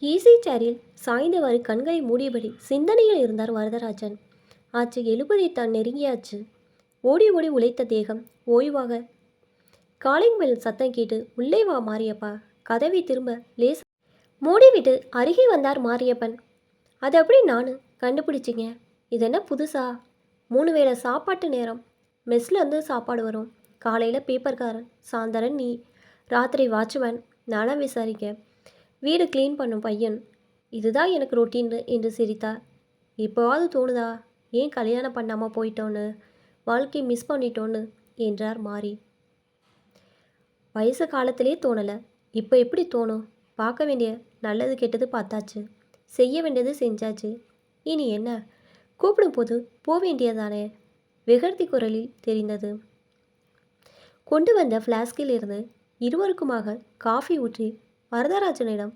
Easy சேரில் சாய்ந்தவாறு கண்களை மூடியபடி சிந்தனையில் இருந்தார் வரதராஜன். ஆச்சு எழுபதை தான் நெருங்கியாச்சு. ஓடி ஓடி உழைத்த தேகம் ஓய்வாக. காலிங் பெல் சத்தம் கேட்டு உள்ளே வா மாரியப்பா. கதவை திரும்ப லேச மூடிவிட்டு அருகே வந்தார் மாரியப்பன். அது அப்படி நான்? கண்டுபிடிச்சிங்க. இது என்ன புதுசா? மூணு வேளை சாப்பாட்டு நேரம். மெஸ்ல இருந்து சாப்பாடு வரும். காலையில் பேப்பர்காரன் சாயந்தரம் நீ. ராத்திரி வாட்ச்மேன். நலம் விசாரிக்க. வீடு க்ளீன் பண்ணும் பையன். இதுதான் எனக்கு ரொட்டீன் என்று சிரித்தார் இப்போவாவது தோணுதா? ஏன் கல்யாணம் பண்ணாமல் போயிட்டோன்னு? வாழ்க்கை மிஸ் பண்ணிட்டோன்னு? என்றார் மாறி. வயசு காலத்திலே தோணலை. இப்போ எப்படி தோணும்? பார்க்க வேண்டிய நல்லது கெட்டது பார்த்தாச்சு. செய்ய வேண்டியது செஞ்சாச்சு. இனி என்ன? கூப்பிடும் போது போக வேண்டியதானே வெகர்த்தி குரலில் தெரிந்தது. கொண்டு வந்த ஃப்ளாஸ்கில் இருந்து இருவருக்குமாக காஃபி ஊற்றி வரதராஜனிடம்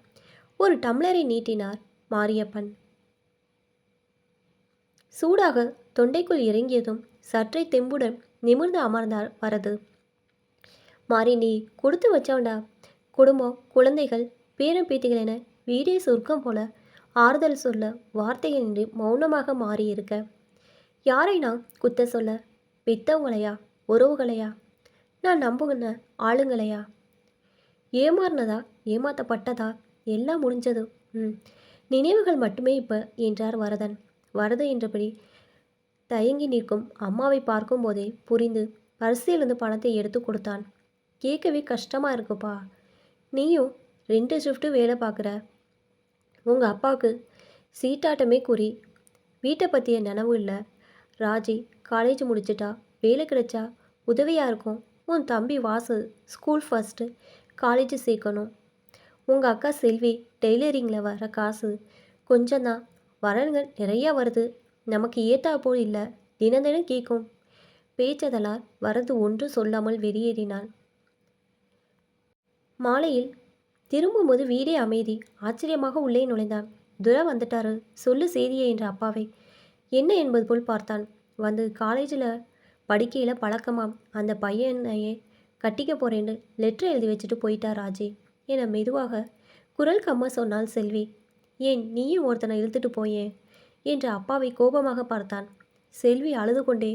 ஒரு டம்ளரை நீட்டினார் மாரியப்பன். சூடாக தொண்டைக்குள் இறங்கியதும் சற்றே தெம்புடன் நிமிர்ந்து அமர்ந்தார் வரது. மாறி நீ கொடுத்து வச்சவன்டா. குடும்பம் குழந்தைகள் பேரம் பேத்திகள் என வீடே சொர்க்கம் போல ஆறுதல் சொல்ல வார்த்தைகளின்றி மௌனமாக மாறியிருக்க. யாரை நான் குத்த சொல்ல? பெத்தவங்களையா உறவுகளையா? நான் நம்புகிற ஆளுங்களையா? ஏமாறினதா? ஏமாத்தப்பட்டதா? எல்லாம் முடிஞ்சது? ம். நினைவுகள் மட்டுமே இப்போ என்றார் வரதன். வரது என்றபடி தயங்கி நிற்கும் அம்மாவை பார்க்கும்போதே புரிந்து பரிசையிலிருந்து பணத்தை எடுத்து கொடுத்தான். கேட்கவே கஷ்டமாக இருக்குப்பா. நீயும் ரெண்டு ஷிஃப்ட்டு வேலை பார்க்குற. உங்கள் அப்பாவுக்கு சீட்டாட்டமே குறி வீட்டை பற்றிய நினைவு இல்லை. ராஜி காலேஜ் முடிச்சிட்டா. வேலை கிடைச்சா உதவியாக இருக்கும். உன் தம்பி வாசு ஸ்கூல் ஃபஸ்ட்டு காலேஜ் சேர்க்கணும். உங்கள் அக்கா செல்வி டெய்லரிங்கில் வர காசு கொஞ்சம்தான் வரன்கள் நிறையா வருது. நமக்கு ஏத்தா போல் இல்லை. தினம் தினம் கேட்கும் பேச்சதலால் வரது ஒன்று சொல்லாமல் வெளியேறினான் மாலையில் திரும்பும்போது வீடே அமைதி. ஆச்சரியமாக உள்ளே நுழைந்தான் துரை வந்துட்டாரு. சொல்லு செய்தியே என்ற அப்பாவை. என்ன என்பது போல் பார்த்தான். வந்து காலேஜில் படிக்கையில் பழக்கமாம். அந்த பையனையே கட்டிக்க போறேன்னு லெட்டர் எழுதி வச்சுட்டு போயிட்டா ராஜி. என மெதுவாக குரல் கம்மா சொன்னாள் செல்வி ஏன் நீயும் ஒருத்தனை இழுத்துட்டு போயேன் என்று அப்பாவை கோபமாக பார்த்தான். செல்வி அழுது கொண்டே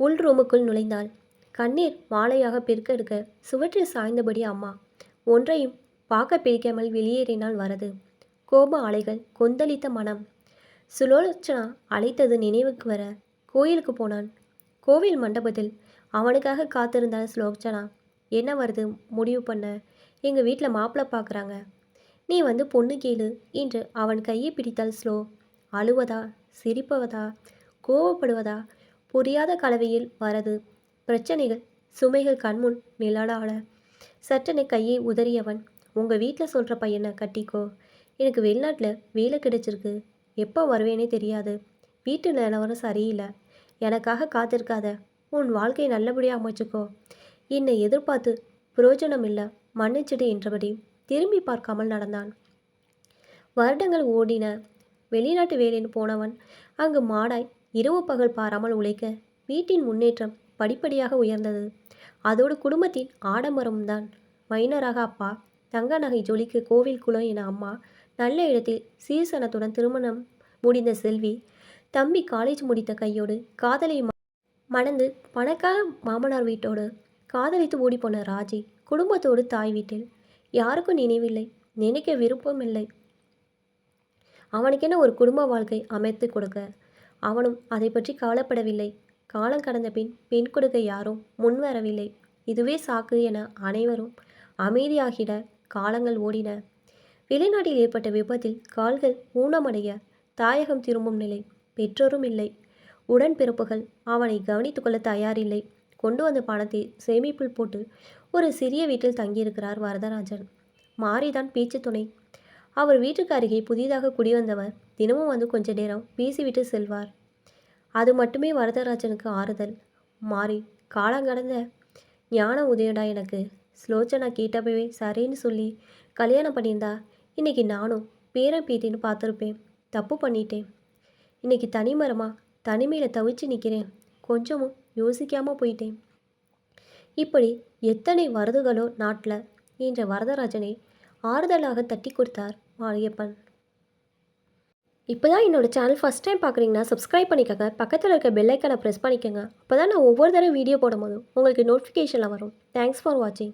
உள் ரூமுக்குள் நுழைந்தாள். கண்ணீர் மாலையாக பெருக்கெடுக்க சுவற்றில் சாய்ந்தபடி அம்மா ஒன்றையும் பார்க்க பிடிக்காமல் வெளியேறினால் வரது. கோப அலைகள் கொந்தளித்த மனம். சுலோச்சனா அழைத்தது நினைவுக்கு வர கோயிலுக்கு போனான். கோவில் மண்டபத்தில் அவனுக்காக காத்திருந்தாள் ஸ்லோக்சனா என்ன வருது? முடிவு பண்ண. எங்கள் வீட்டில் மாப்பிள்ளை பார்க்குறாங்க நீ வந்து பொண்ணு கேளு என்று அவன் கையை பிடித்தாள் ஸ்லோ. அழுவதா? சிரிப்பவதா? கோவப்படுவதா? புரியாத கலவையில் வரது. பிரச்சனைகள் சுமைகள் கண்முன் நிழலாட சட்டென கையை உதறியவன் உங்கள் வீட்டில் சொல்கிற பையனை கட்டிக்கோ. எனக்கு வெளிநாட்டில் வேலை கிடைச்சிருக்கு. எப்போ வருவேனே தெரியாது. வீட்டு நிலவரம் சரியில்லை. எனக்காக காத்திருக்காத. உன் வாழ்க்கையை நல்லபடியாக அமைச்சுக்கோ. என்னை எதிர்பார்த்து பிரயோஜனம் இல்லை மன்னிச்சிடு என்றபடி திரும்பி பார்க்காமல் நடந்தான். வருடங்கள் ஓடின. வெளிநாட்டு வேலைன்னு போனவன் அங்கு மாடாய் இரவு பகல் பாராமல் உழைக்க வீட்டின் முன்னேற்றம் படிப்படியாக உயர்ந்தது. அதோடு குடும்பத்தின் ஆடம்பரமும் தான் மைனராக அப்பா தங்க நகை ஜொலிக்கு கோவில் குளம் என அம்மா நல்ல இடத்தில் சீர்சனத்துடன் திருமணம் முடிந்த செல்வி தம்பி காலேஜ் முடித்த கையோடு காதலை மணந்து பணக்கார மாமனார் வீட்டோடு காதலித்து ஓடிப்போன ராஜி குடும்பத்தோடு தாய் வீட்டில். யாருக்கும் நினைவில்லை. நினைக்க விருப்பம் இல்லை. அவனுக்கென ஒரு குடும்ப வாழ்க்கை அமைத்து கொடுக்க. அவனும் அதை பற்றி கவலைப்படவில்லை. காலம் கடந்த பின் பெண் கொடுக்க யாரும் முன்வரவில்லை இதுவே சாக்கு என அனைவரும் அமைதியாகிட காலங்கள் ஓடின. வெளிநாட்டில் ஏற்பட்ட விபத்தில் கால்கள் ஊனமடைய தாயகம் திரும்பும் நிலை பெற்றோரும் இல்லை. உடன்பிறப்புகள். அவனை கவனித்துக் கொள்ள தயாரில்லை. கொண்டு வந்த பணத்தை சேமிப்பில் போட்டு ஒரு சிறிய வீட்டில் தங்கியிருக்கிறார் வரதராஜன். மாரிதான் பேச்சு துணை. அவர் வீட்டுக்கு அருகே புதிதாக குடிவந்தவர் தினமும் வந்து கொஞ்ச நேரம் பேசிவிட்டு செல்வார். அது மட்டுமே வரதராஜனுக்கு ஆறுதல். மாறி காலங்கடந்த ஞான உதயடா எனக்கு ஸ்லோச்சனா கேட்டப்பவே சரின்னு சொல்லி கல்யாணம் பண்ணியிருந்தா இன்னைக்கு நானும் பேரன் பேத்தின்னு பார்த்துருப்பேன். தப்பு பண்ணிட்டேன். இன்னைக்கு தனிமரமா தனிமையில் தவிச்சு நிற்கிறேன் கொஞ்சமும் யோசிக்காமல் போயிட்டேன். இப்படி எத்தனை வரதுகளோ நாட்டில் என்ற வரதராஜனை ஆறுதலாக தட்டி கொடுத்தார் மாளிகப்பன் இப்போ தான் என்னோட சேனல் ஃபஸ்ட் டைம் பார்க்குறீங்கன்னா சப்ஸ்கிரைப் பண்ணிக்கோங்க. பக்கத்தில் இருக்க பெல்லைக்கனை ப்ரெஸ் பண்ணிக்கோங்க. அப்போ தான் நான் ஒவ்வொரு தடவை வீடியோ போடும்போதும் உங்களுக்கு நோட்டிஃபிகேஷனில் வரும். தேங்க்ஸ் ஃபார் வாட்சிங்